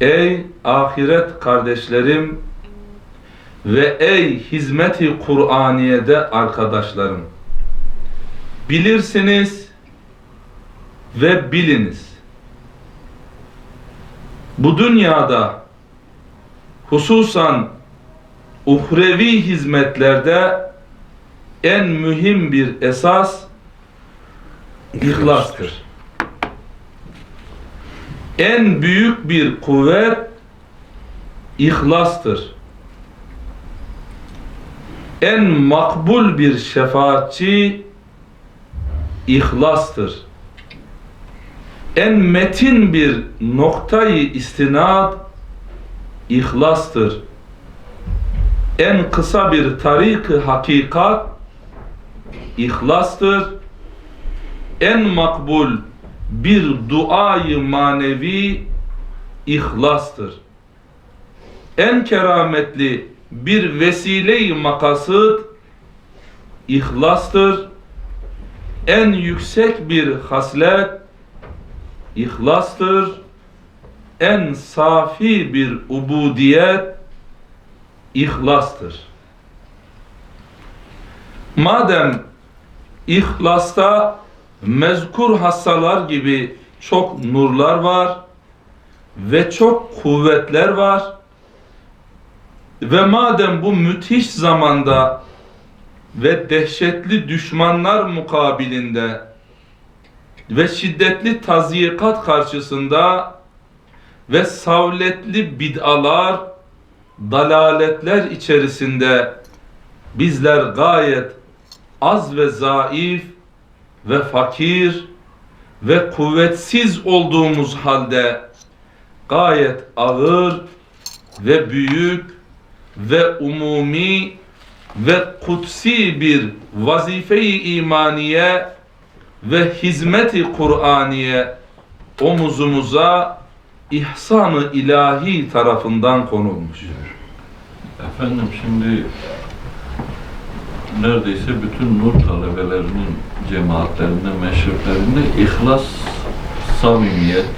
Ey ahiret kardeşlerim ve ey hizmeti Kur'aniye'de arkadaşlarım. Bilirsiniz ve biliniz. Bu dünyada hususan uhrevi hizmetlerde en mühim bir esas ihlastır. En büyük bir kuvvet ihlastır. En makbul bir şefaatçi ihlastır. En metin bir noktayı istinad ihlastır. En kısa bir tarik hakikat ihlastır. En makbul bir duayı manevi ihlastır. En kerametli bir vesile-i makasıd ihlastır. En yüksek bir haslet ihlastır. En safi bir ubudiyet ihlastır. Madem ihlasta mezkur hassalar gibi çok nurlar var ve çok kuvvetler var. Ve madem bu müthiş zamanda ve dehşetli düşmanlar mukabilinde ve şiddetli tazyikat karşısında ve savletli bid'alar, dalaletler içerisinde bizler gayet az ve zayıf ve fakir ve kuvvetsiz olduğumuz halde gayet ağır ve büyük ve umumi ve kutsi bir vazife-i imaniye ve hizmeti Kur'aniye omuzumuza ihsan-ı ilahi tarafından konulmuş. Efendim şimdi neredeyse bütün nur talebelerinin cemaatlerinde, meşreplerinde ihlas, samimiyet,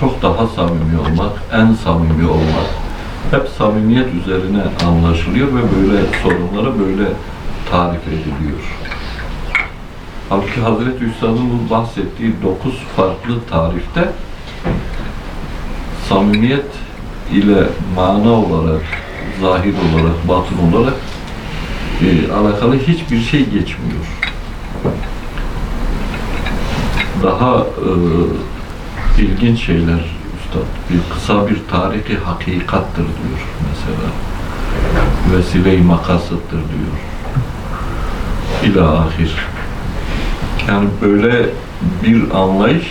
çok daha samimi olmak, en samimi olmak hep samimiyet üzerine anlaşılıyor ve böyle sorunlara böyle tarif ediliyor. Halbuki Hazreti bu bahsettiği dokuz farklı tarifte samimiyet ile mana olarak, zahir olarak, batın olarak e, alakalı hiçbir şey geçmiyor. Daha e, ilginç şeyler Üstad, bir kısa bir tarihi hakikattır diyor mesela. Vesile-i makasıttır diyor. İlâ ahir. Yani böyle bir anlayış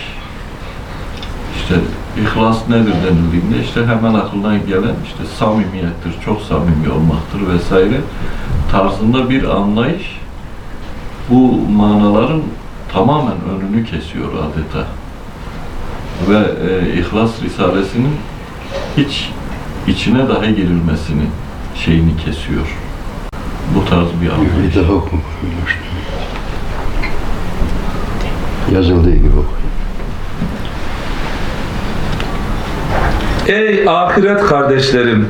işte ihlas nedir denildiğinde işte hemen aklına gelen işte samimiyettir, çok samimi olmaktır vesaire tarzında bir anlayış bu manaların tamamen önünü kesiyor adeta. Ve e, İhlas Risalesi'nin hiç içine dahi girilmesini şeyini kesiyor. Bu tarz bir anlayış. Bir daha oku. Yazıldığı gibi oku. Ey ahiret kardeşlerim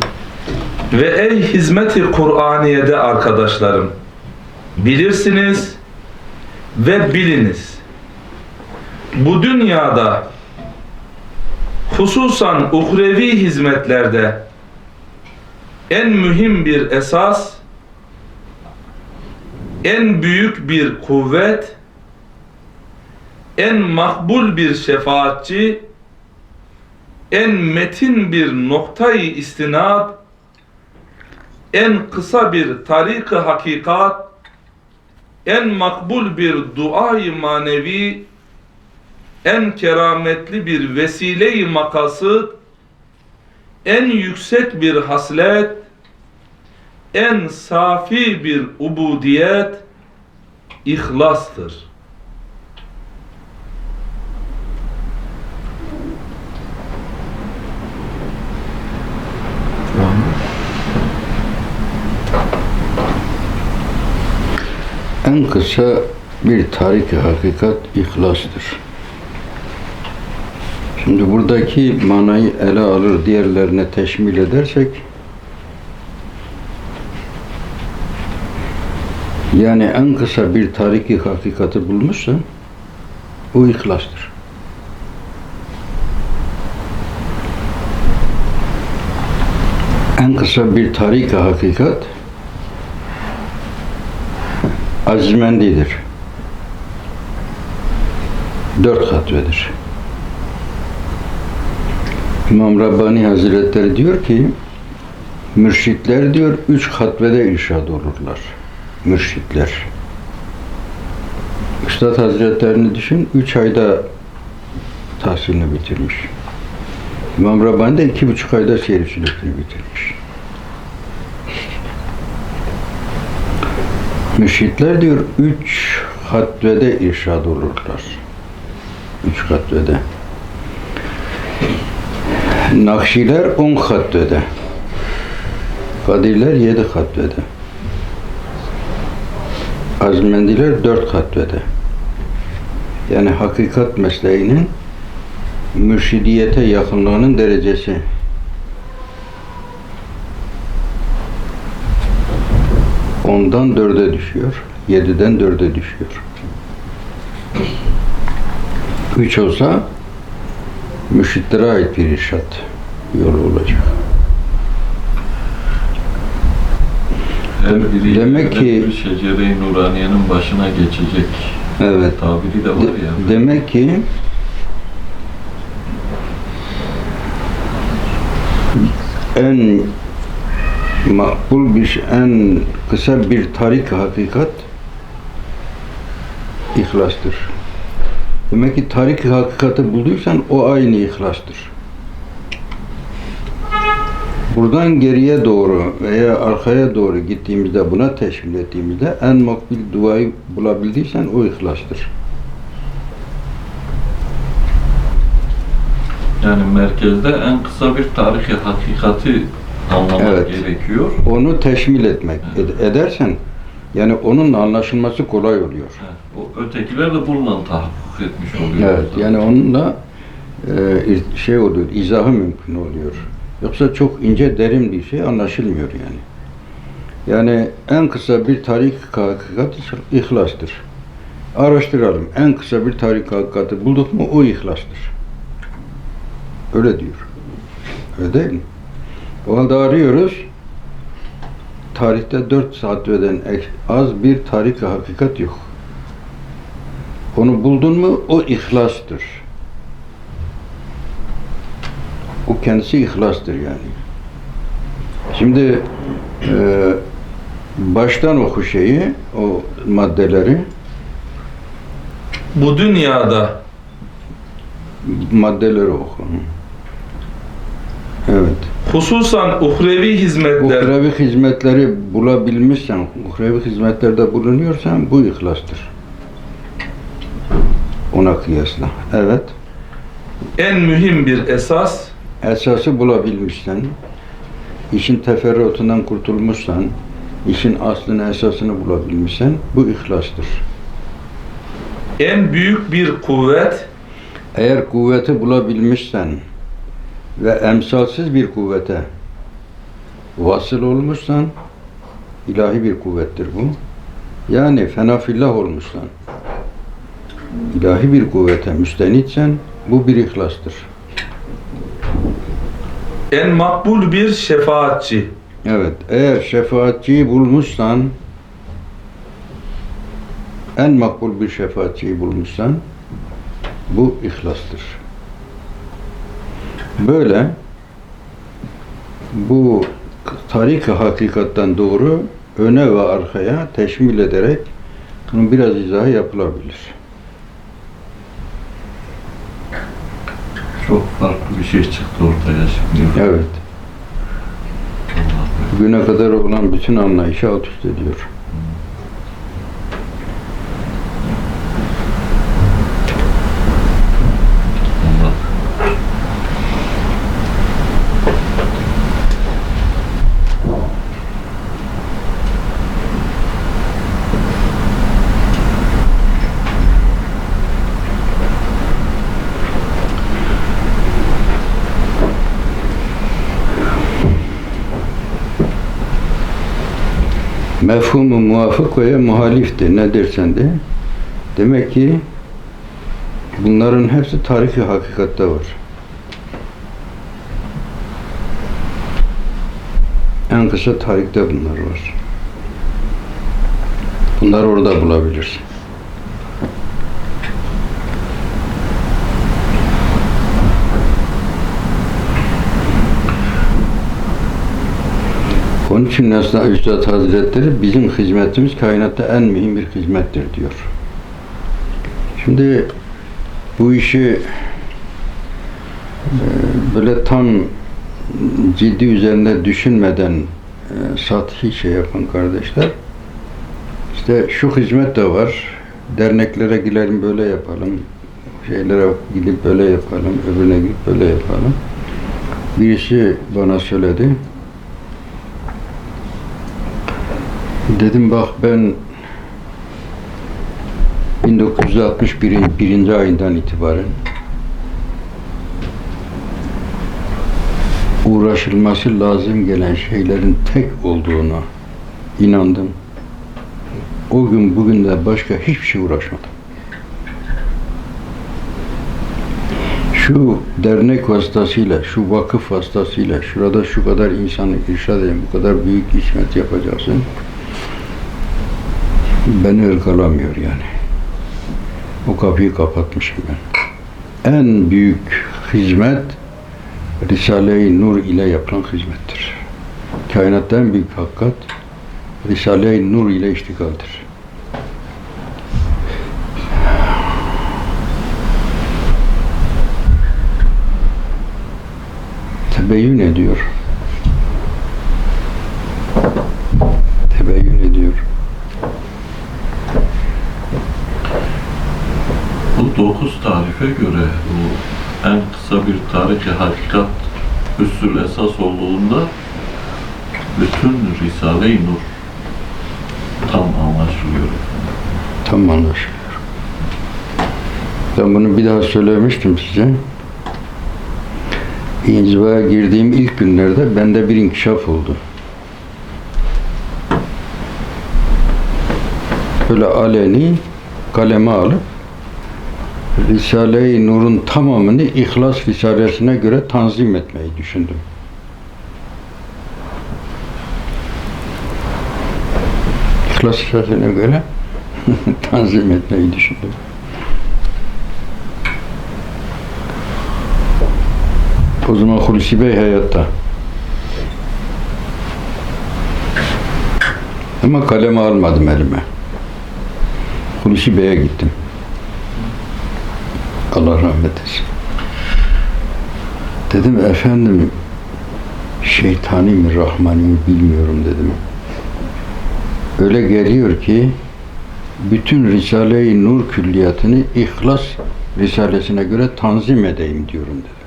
ve ey hizmeti Kur'aniye'de arkadaşlarım. Bilirsiniz ve biliniz. Bu dünyada hususan uhrevi hizmetlerde en mühim bir esas, en büyük bir kuvvet, en makbul bir şefaatçi, en metin bir noktayı istinad, en kısa bir tarik-ı hakikat, en makbul bir duayı manevi, en kerametli bir vesile-i makasıd, en yüksek bir haslet, en safi bir ubudiyet, ihlastır. En kısa bir tarih hakikat ihlastır. Şimdi buradaki manayı ele alır, diğerlerine teşmil edersek yani en kısa bir tariki hakikati bulmuşsa o ihlastır. En kısa bir tariki hakikat azmendidir. Dört hatvedir. İmam Rabbani Hazretleri diyor ki mürşitler diyor üç hatvede irşad olurlar. Mürşitler. Üstad Hazretlerini düşün, üç ayda tahsilini bitirmiş. İmam Rabbani de iki buçuk ayda şerif sünnetini bitirmiş. Mürşitler diyor üç hatvede irşad olurlar. Üç hatvede. Nakşiler on hatvede. Kadirler yedi hatvede. Azmendiler dört hatvede. Yani hakikat mesleğinin mürşidiyete yakınlığının derecesi. Ondan dörde düşüyor. Yediden dörde düşüyor. Üç olsa mürşitlere ait bir irşat yolu olacak. Her biri Demek ki- bir şecere-i nuraniyenin başına geçecek Evet. tabiri de var De- ya. demek ki en makbul bir şey, en kısa bir tarik hakikat ihlastır. Demek ki tarik hakikati bulduysan o aynı ihlastır. Buradan geriye doğru veya arkaya doğru gittiğimizde buna teşmil ettiğimizde en makbul duayı bulabildiysen o ihlastır. Yani merkezde en kısa bir tarihi hakikati anlamak Evet. gerekiyor. onu teşmil etmek ed- edersen yani onun anlaşılması kolay oluyor. Heh, O ötekiler de bununla tahakkuk etmiş oluyor. Evet yani onunla e, şey oluyor, izahı mümkün oluyor. Yoksa çok ince derin bir şey anlaşılmıyor yani. Yani en kısa bir tarih hakikat ihlastır. Araştıralım. En kısa bir tarih hakikati bulduk mu o ihlastır. Öyle diyor. Öyle değil mi? O halde arıyoruz. Tarihte dört saateden ek- az bir tarih hakikat yok. Onu buldun mu o ihlastır. O kendisi ihlastır yani. Şimdi e, baştan oku şeyi, o maddeleri, Bu dünyada maddeleri oku. Evet. Hususan uhrevi hizmetler Uhrevi hizmetleri bulabilmişsen, uhrevi hizmetlerde bulunuyorsan bu ihlastır. Ona kıyasla. Evet. en mühim bir esas esası bulabilmişsen, işin teferruatından kurtulmuşsan, işin aslını esasını bulabilmişsen bu ihlastır. en büyük bir kuvvet Eğer kuvveti bulabilmişsen ve emsalsiz bir kuvvete vasıl olmuşsan ilahi bir kuvvettir bu. Yani fenafillah olmuşsan ilahi bir kuvvete müstenitsen bu bir ihlastır. en makbul bir şefaatçi Evet, eğer şefaatçiyi bulmuşsan, en makbul bir şefaatçiyi bulmuşsan, bu ihlastır. Böyle, bu tarik hakikatten doğru öne ve arkaya teşmil ederek bunun biraz izahı yapılabilir. Çok farklı bir şey çıktı ortaya şimdi. Evet, bugüne kadar olan bütün anlayışı alt üst ediyor. Mefhumu muvafık veya muhalifti ne dersen de. Demek ki bunların hepsi tarihi hakikatte var. En kısa tarihte bunlar var. Bunları orada bulabilirsin. Onun için aslında Üstad Hazretleri bizim hizmetimiz kainatta en mühim bir hizmettir diyor. Şimdi bu işi e, böyle tam ciddi üzerinde düşünmeden e, sathi şey yapan kardeşler işte şu hizmet de var. Derneklere gidelim böyle yapalım. Şeylere gidip böyle yapalım. Öbürüne gidip böyle yapalım. Birisi bana söyledi. Dedim bak ben 1961 birinci ayından itibaren uğraşılması lazım gelen şeylerin tek olduğuna inandım. O gün bugün de başka hiçbir şey uğraşmadım. Şu dernek vasıtasıyla, şu vakıf vasıtasıyla, şurada şu kadar insanı irşad edin, bu kadar büyük hizmet yapacaksın. Beni ırgalamıyor yani. O kapıyı kapatmışım ben. En büyük hizmet Risale-i Nur ile yapılan hizmettir. Kainatta en büyük hakikat Risale-i Nur ile iştigaldir. Tebeyyün ediyor. Tebeyyün ediyor. Bu dokuz tarife göre bu en kısa bir tarihi hakikat üssül esas olduğunda bütün Risale-i Nur tam anlaşılıyor. Tam anlaşılıyor. Ben bunu bir daha söylemiştim size. İnzivaya girdiğim ilk günlerde bende bir inkişaf oldu. Böyle aleni kaleme alıp Risale-i Nur'un tamamını İhlas Risalesine göre tanzim etmeyi düşündüm. İhlas Risalesine göre tanzim etmeyi düşündüm. O zaman Hulusi Bey hayatta. Ama kalemi almadım elime. Hulusi Bey'e gittim. Allah rahmet etsin. Dedim efendim şeytani mi rahmani mi bilmiyorum dedim. Öyle geliyor ki bütün Risale-i Nur külliyatını İhlas Risalesine göre tanzim edeyim diyorum dedi.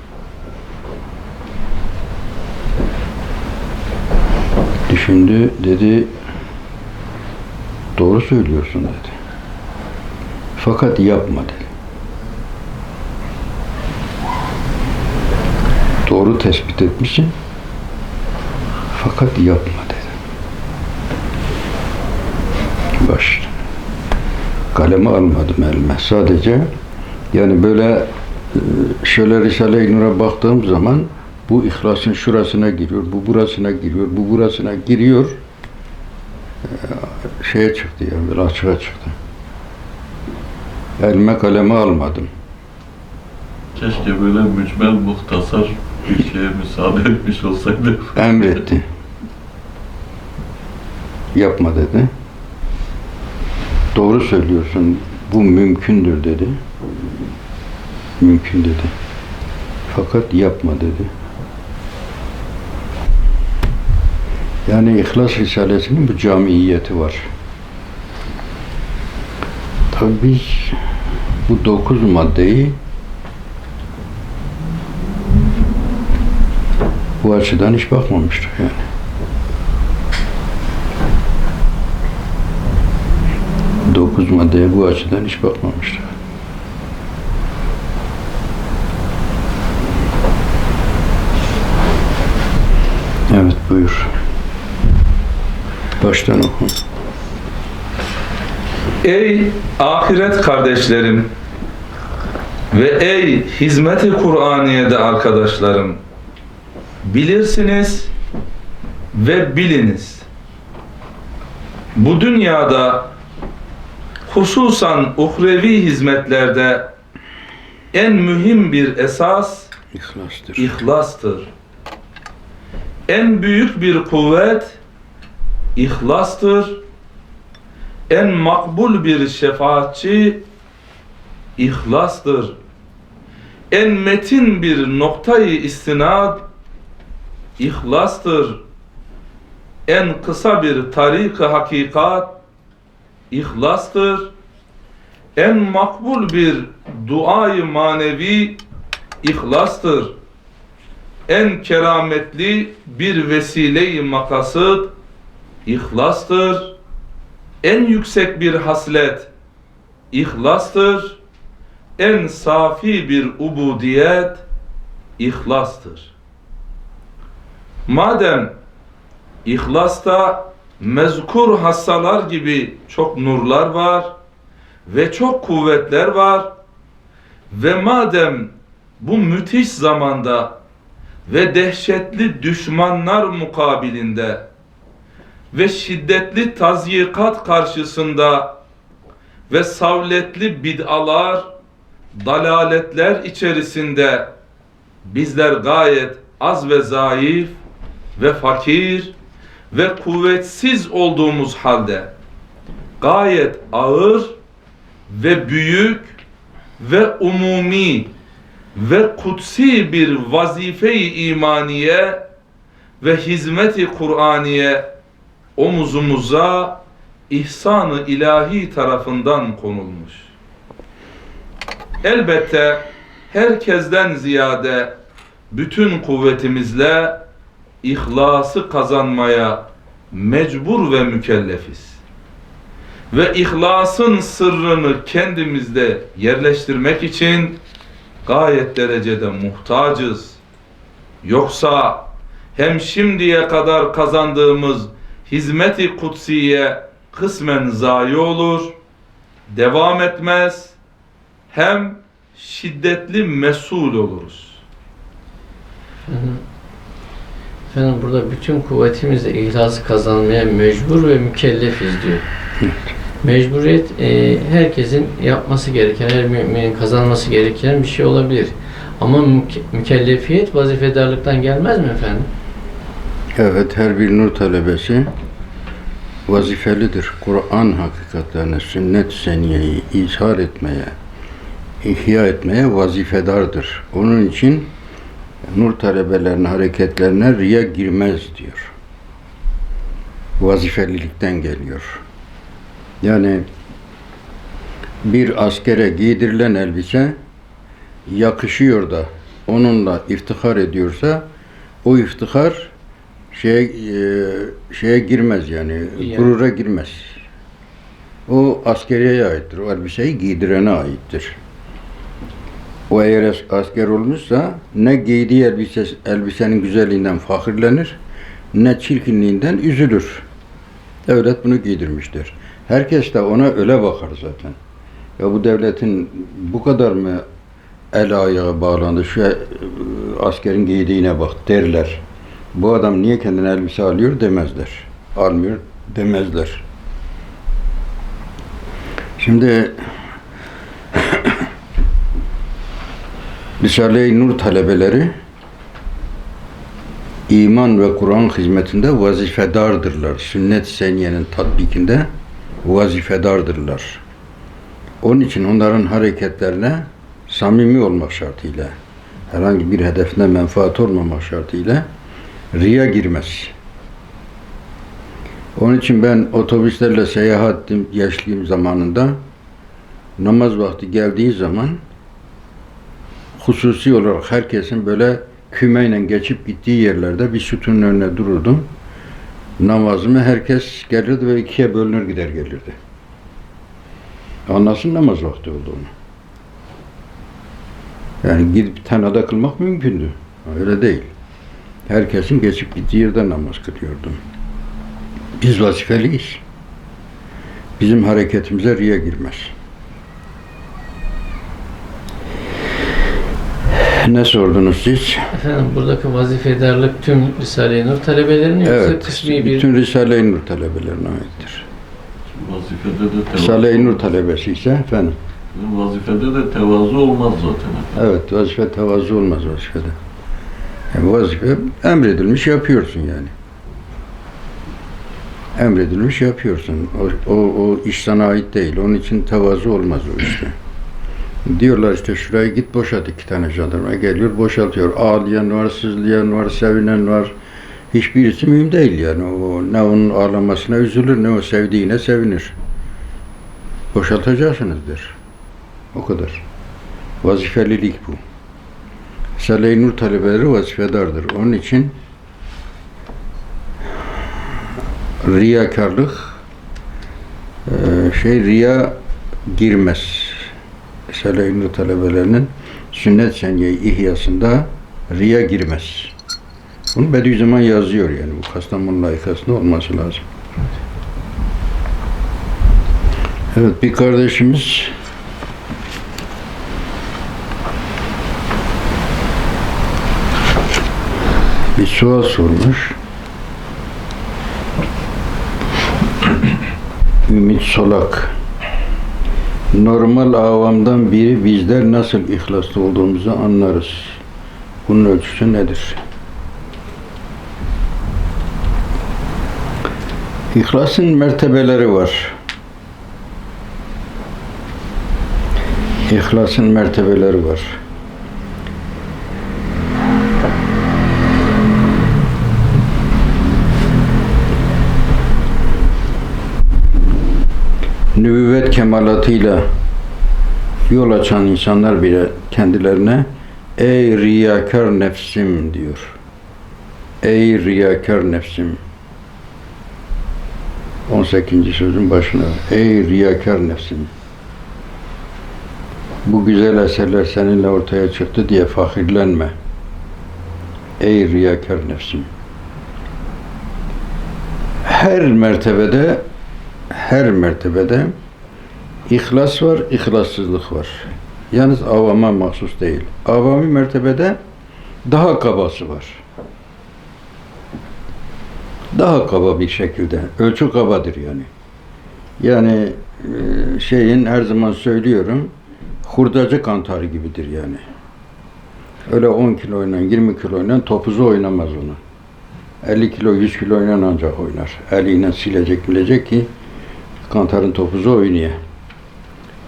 Düşündü, dedi doğru söylüyorsun dedi. Fakat yapma dedi. Doğru tespit etmişsin. Fakat yapma dedi. Baş. Kalemi almadım elime. Sadece yani böyle e, şöyle Risale-i Nur'a baktığım zaman bu ihlasın şurasına giriyor, bu burasına giriyor, bu burasına giriyor. E, Şeye çıktı yani böyle açığa çıktı. Elime kalemi almadım. Keşke böyle mücmel muhtasar bir şeye müsaade etmiş olsaydı. Emretti. Yapma dedi. Doğru söylüyorsun. Bu mümkündür dedi. Mümkün dedi. Fakat yapma dedi. Yani İhlas Risalesi'nin bu camiiyeti var. Tabii biz bu dokuz maddeyi bu açıdan hiç bakmamıştık yani. Dokuz maddeye bu açıdan hiç bakmamıştık. Evet buyur. Baştan oku. Ey ahiret kardeşlerim ve ey hizmet-i Kur'aniye'de arkadaşlarım bilirsiniz ve biliniz. Bu dünyada hususan uhrevi hizmetlerde en mühim bir esas İhlastır. İhlastır. En büyük bir kuvvet ihlastır. En makbul bir şefaatçi ihlastır. En metin bir noktayı istinad ihlastır. En kısa bir tarik-ı hakikat ihlastır. En makbul bir duayı manevi ihlastır. En kerametli bir vesile-i makasıd ihlastır. En yüksek bir haslet ihlastır. En safi bir ubudiyet ihlastır. Madem İhlasta mezkur hassalar gibi çok nurlar var ve çok kuvvetler var ve madem bu müthiş zamanda ve dehşetli düşmanlar mukabilinde ve şiddetli tazyikat karşısında ve savletli bid'alar, dalaletler içerisinde bizler gayet az ve zayıf ve fakir ve kuvvetsiz olduğumuz halde gayet ağır ve büyük ve umumi ve kutsi bir vazife-i imaniye ve hizmet-i Kur'aniye omuzumuza ihsan-ı ilahi tarafından konulmuş. Elbette herkesten ziyade bütün kuvvetimizle ihlası kazanmaya mecbur ve mükellefiz. Ve ihlasın sırrını kendimizde yerleştirmek için gayet derecede muhtacız. Yoksa hem şimdiye kadar kazandığımız hizmeti kutsiye kısmen zayi olur, devam etmez, hem şiddetli mesul oluruz. Efendim, efendim burada bütün kuvvetimizle ihlası kazanmaya mecbur ve mükellefiz diyor. Mecburiyet e, herkesin yapması gereken, her müminin kazanması gereken bir şey olabilir. Ama müke- mükellefiyet vazifedarlıktan gelmez mi efendim? Evet, her bir nur talebesi vazifelidir. Kur'an hakikatlerini, sünnet seniyeyi izhar etmeye, ihya etmeye vazifedardır. Onun için nur talebelerinin hareketlerine riya girmez diyor. Vazifelilikten geliyor. Yani bir askere giydirilen elbise yakışıyor da onunla iftihar ediyorsa o iftihar şeye e, şeye girmez yani gurura girmez. O askeriyeye aittir. O elbiseyi giydirene aittir. O eğer as- asker olmuşsa ne giydiği elbise, elbisenin güzelliğinden fakirlenir ne çirkinliğinden üzülür. Devlet bunu giydirmiştir. Herkes de ona öyle bakar zaten. Ya bu devletin bu kadar mı el ayağı bağlandı şu e, askerin giydiğine bak derler. Bu adam niye kendine elbise alıyor demezler. Almıyor demezler. Şimdi Risale-i Nur talebeleri iman ve Kur'an hizmetinde vazifedardırlar. Sünnet seniyenin tatbikinde vazifedardırlar. Onun için onların hareketlerine samimi olmak şartıyla, herhangi bir hedefine menfaat olmamak şartıyla riya girmez. Onun için ben otobüslerle seyahat ettim yaşlıyım zamanında. Namaz vakti geldiği zaman hususi olarak herkesin böyle kümeyle geçip gittiği yerlerde bir sütunun önüne dururdum. Namazımı herkes gelirdi ve ikiye bölünür gider gelirdi. Anlasın namaz vakti olduğunu. Yani gidip tenada kılmak mümkündü. Öyle değil. Herkesin geçip gittiği yerde namaz kılıyordum. Biz vazifeliyiz. bizim hareketimize riya girmez. Ne sordunuz siz? Efendim buradaki vazifedarlık tüm Risale-i Nur talebelerinin yoksa Evet, kısmi bir bütün Risale-i Nur talebelerine aittir. Vazifede de Risale-i Nur talebesi ise efendim. vazifede de tevazu olmaz zaten. Evet, vazife tevazu olmaz vazifede. Yani vazife emredilmiş yapıyorsun yani. Emredilmiş yapıyorsun. O, o, o iş sana ait değil. Onun için tevazu olmaz o işte. Diyorlar işte şuraya git boşalt iki tane jandarma geliyor boşaltıyor. Ağlayan var, sızlayan var, sevinen var. Hiçbirisi mühim değil yani. O, ne onun ağlamasına üzülür ne o sevdiğine sevinir. Boşaltacaksınız der. O kadar. Vazifelilik bu. Risale-i Nur talebeleri vazifedardır. Onun için riyakarlık eee, şey riya girmez. Risale-i talebelerinin sünnet senyeyi ihyasında riya girmez. Bunu Bediüzzaman yazıyor yani bu Kastamonu layıkasında olması lazım. Evet bir kardeşimiz bir sual sormuş. Ümit Solak. Normal avamdan biri bizler nasıl ihlaslı olduğumuzu anlarız. Bunun ölçüsü nedir? İhlasın mertebeleri var. İhlasın mertebeleri var. Nübüvvet kemalatıyla yol açan insanlar bile kendilerine ey riyakar nefsim diyor. Ey riyakar nefsim. 18. sözün başına. Ey riyakar nefsim. Bu güzel eserler seninle ortaya çıktı diye fahirlenme. Ey riyakar nefsim. Her mertebede her mertebede ihlas var, ihlassızlık var. Yalnız avama mahsus değil. Avami mertebede daha kabası var. Daha kaba bir şekilde. Ölçü kabadır yani. Yani e, şeyin her zaman söylüyorum hurdacı kantarı gibidir yani. Öyle 10 kiloyla 20 kiloyla topuzu oynamaz onu. 50 kilo 100 kiloyla ancak oynar. Eliyle silecek bilecek ki kantarın topuzu oynuyor.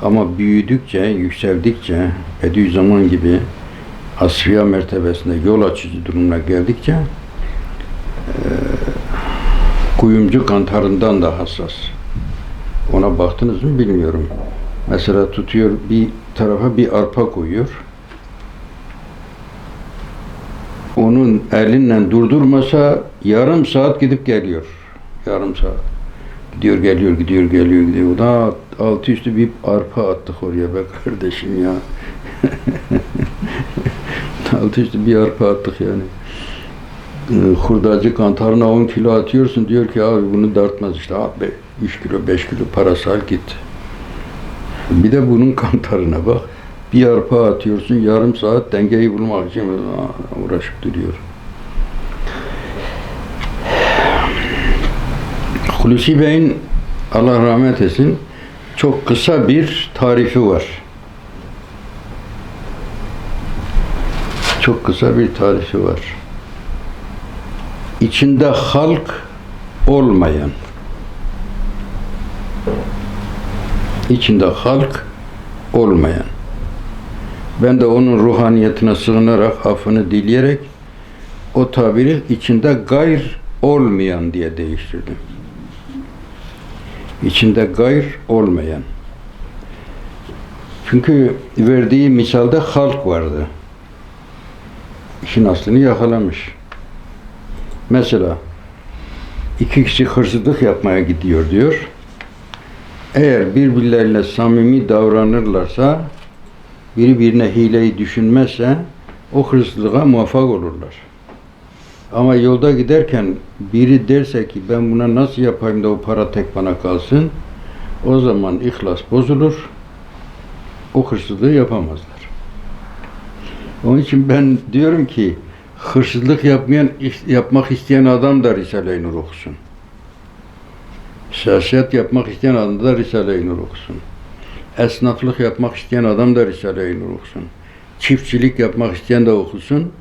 Ama büyüdükçe, yükseldikçe, Bediüzzaman gibi asfiya mertebesinde yol açıcı durumuna geldikçe e, kuyumcu kantarından da hassas. Ona baktınız mı bilmiyorum. Mesela tutuyor bir tarafa bir arpa koyuyor. Onun elinle durdurmasa yarım saat gidip geliyor. Yarım saat. Gidiyor geliyor, gidiyor geliyor, gidiyor. Da altı üstü bir arpa attık oraya be kardeşim ya. altı üstü bir arpa attık yani. Ee, Hurdacı kantarına 10 kilo atıyorsun diyor ki abi bunu dartmaz işte abi 3 kilo 5 kilo parası al git. Bir de bunun kantarına bak. Bir arpa atıyorsun yarım saat dengeyi bulmak için uğraşıp duruyor. Hulusi Bey'in Allah rahmet etsin çok kısa bir tarifi var. Çok kısa bir tarifi var. İçinde halk olmayan içinde halk olmayan ben de onun ruhaniyetine sığınarak affını dileyerek o tabiri içinde gayr olmayan diye değiştirdim içinde gayr olmayan. Çünkü verdiği misalde halk vardı. İşin aslını yakalamış. Mesela iki kişi hırsızlık yapmaya gidiyor diyor. Eğer birbirleriyle samimi davranırlarsa, biri birine hileyi düşünmezse o hırsızlığa muvaffak olurlar. Ama yolda giderken biri derse ki ben buna nasıl yapayım da o para tek bana kalsın, O zaman ihlas bozulur. O hırsızlığı yapamazlar. Onun için ben diyorum ki hırsızlık yapmayan yapmak isteyen adam da Risale-i Nur okusun. Siyaset yapmak isteyen adam da Risale-i Nur okusun. Esnaflık yapmak isteyen adam da Risale-i Nur okusun. Çiftçilik yapmak isteyen de okusun.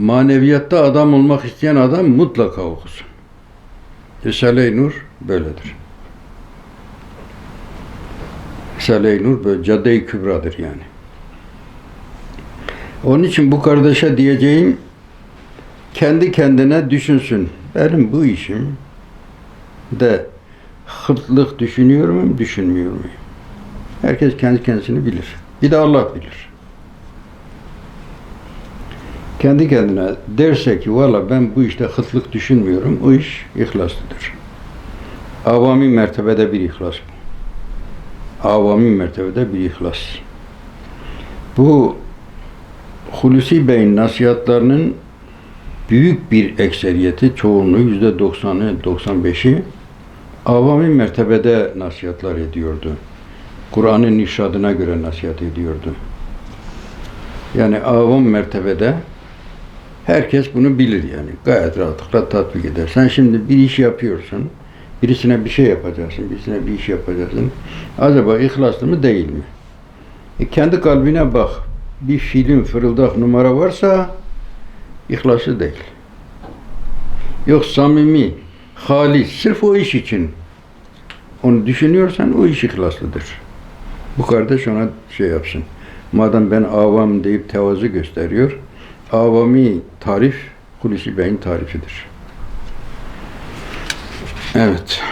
Maneviyatta adam olmak isteyen adam mutlaka okusun. Risale-i Nur böyledir. Risale-i Nur böyle cadde-i kübradır yani. Onun için bu kardeşe diyeceğim kendi kendine düşünsün. Benim bu işim de hırtlık düşünüyor muyum, düşünmüyor muyum? Herkes kendi kendisini bilir. Bir de Allah bilir. Kendi kendine derse ki valla ben bu işte hıtlık düşünmüyorum, o iş ihlaslıdır. Avami mertebede bir ihlas bu. Avami mertebede bir ihlas. Bu Hulusi Bey'in nasihatlarının büyük bir ekseriyeti, çoğunluğu yüzde doksanı, 95'i avami mertebede nasihatlar ediyordu. Kur'an'ın irşadına göre nasihat ediyordu. Yani avam mertebede herkes bunu bilir yani. Gayet rahatlıkla tatbik eder. Sen şimdi bir iş yapıyorsun, birisine bir şey yapacaksın, birisine bir iş yapacaksın. Acaba ihlaslı mı değil mi? E kendi kalbine bak. Bir film, fırıldak numara varsa ihlaslı değil. Yok samimi, halis, sırf o iş için onu düşünüyorsan o iş ihlaslıdır. Bu kardeş ona şey yapsın. Madem ben avam deyip tevazu gösteriyor, avami tarif Hulusi Bey'in tarifidir. Evet.